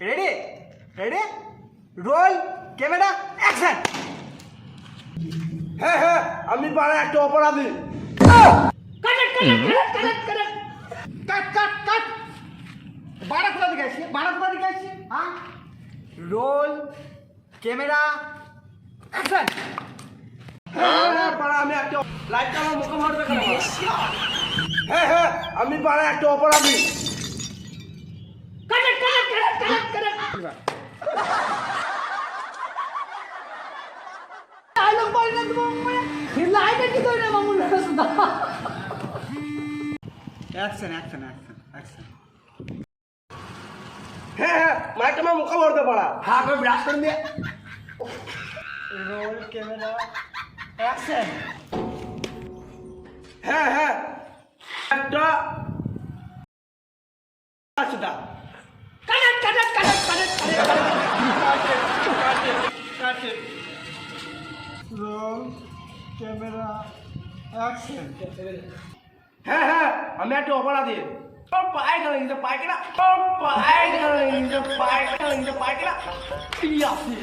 Ready ready roll camera action হ্যাঁ হ্যাঁ আমি পাড়া একটা অপরাধী। কাট কাট কাট বাড়া কোথা থেকে আসছে? বাড়া কোথা থেকে আসছে? হ্যাঁ? রোল ক্যামেরা অ্যাকশন হ্যাঁ হ্যাঁ পাড়া আমি একটা লাইটটা আমার মুখে মারবে হ্যাঁ হ্যাঁ আমি পাড়া একটা অপরাধী। অ্যাকশন অ্যাকশন অ্যাকশন অ্যাকশন হ্যাঁ হ্যাঁ লাইটটা আমার মুখে মারতে পাড়া হ্যাঁ করে ব্রাশ করে দিয়ে রোল ক্যামেরা অ্যাকশন হ্যাঁ হ্যাঁ একটা আচ্ছা। রোল ক্যামেরা অ্যাকশন হ্যাঁ হ্যাঁ আমি একটা অপরাধী। তোর পায়ে গেল কিন্তু পায়ে কেনা তোর পায়ে গেল কিন্তু পায়ে গেল কিন্তু পায়ে কেনা ঠিক আছে?